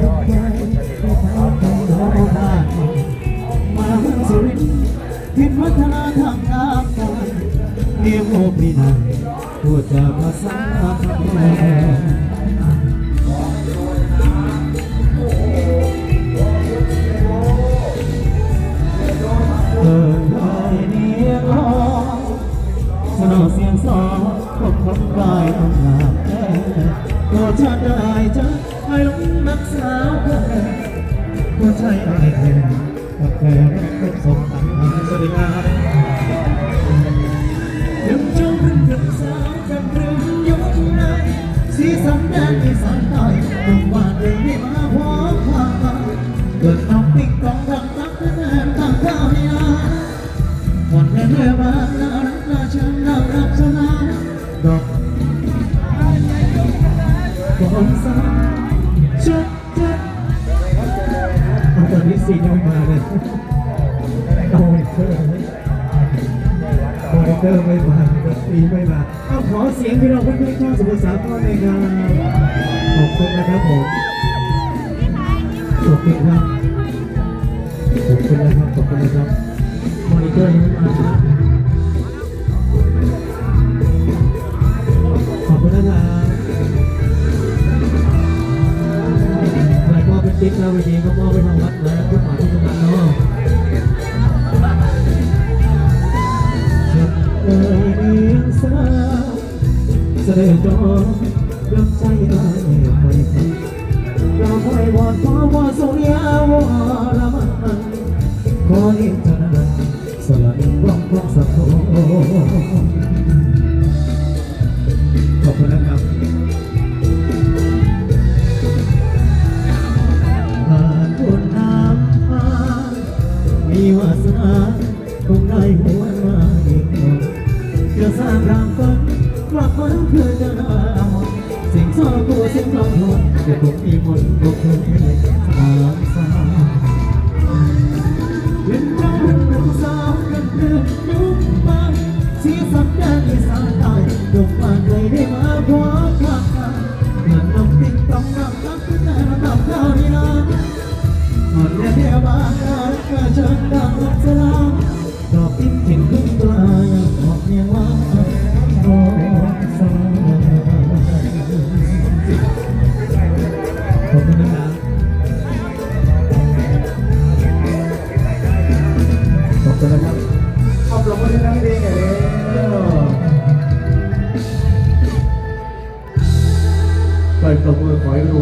ทุกใจไม่ทำให้เราได้มาสุรินทร์ทิศวัฒนธรรมงามใจเรียกโอปีนาพูดจาภาษาแม่เอ่ยลอยเนียงร้องสนอเสียงสองพบคนกายต้องหลับแน่ตัวชาติได้ให้ลงนัก สาวแก่หัวใจอะไรแท้กับแฟนเป็นสมตังสวัสดีครับยังเจ้าเป็นเพื่อสาวกันเรื่องยกในสีสันแดนอีสานใต้ต้องวาเรื่องนี้มาพร้อมความรักเกิดน้องติ๊กกองรักรักแน่ตั้งข้าวนี่นะวันแม่แม่บ้าน ซียังไม่มาเลยโมนิเตอร์โมนิเตอร์ไม่มาดนตรีไม่มาเอาขอเสียงพี่น้องเพื่อนๆชาวสมุทรสาครเลยครับขอบคุณนะครับผมขอบคุณครับขอบคุณนะครับขอบคุณนะครับมอนิเตอร์ยังไม่มา ติ๊กแล้ววันนี้ก็มอบไปทางวัดแล้วทุกหมาที่ตรงนั้นเนาะฉันเอ่ยเรียงสาวเสด็จจอมรับใจได้ไม่คิดเราคอยวอนขอวอนสุริยาวอละมันขอเห็นเท่านั้นสละอินร้องร้องสักโคข วาสนาคงได้หัวมาอีกคนจะสร้างรางฝันกลับมาเพื่อจะหาสิ่งซ่อนตัวสิ่งหลอกลวงจะคงมีมนต์เงคงมีสาสาเป็นเรื่องสาวกันเรื่องยุ่งหม่เสียสักแดนอีสานใต้ดอกบาเไยได้มาพร้อมความกันเหมืนนกติดต้องนำรักแต่ระดับดาวนิรันดร์ เจอครับขอบคุณที่นั่งดีหนเลยไปขอบคุณขอให้รวย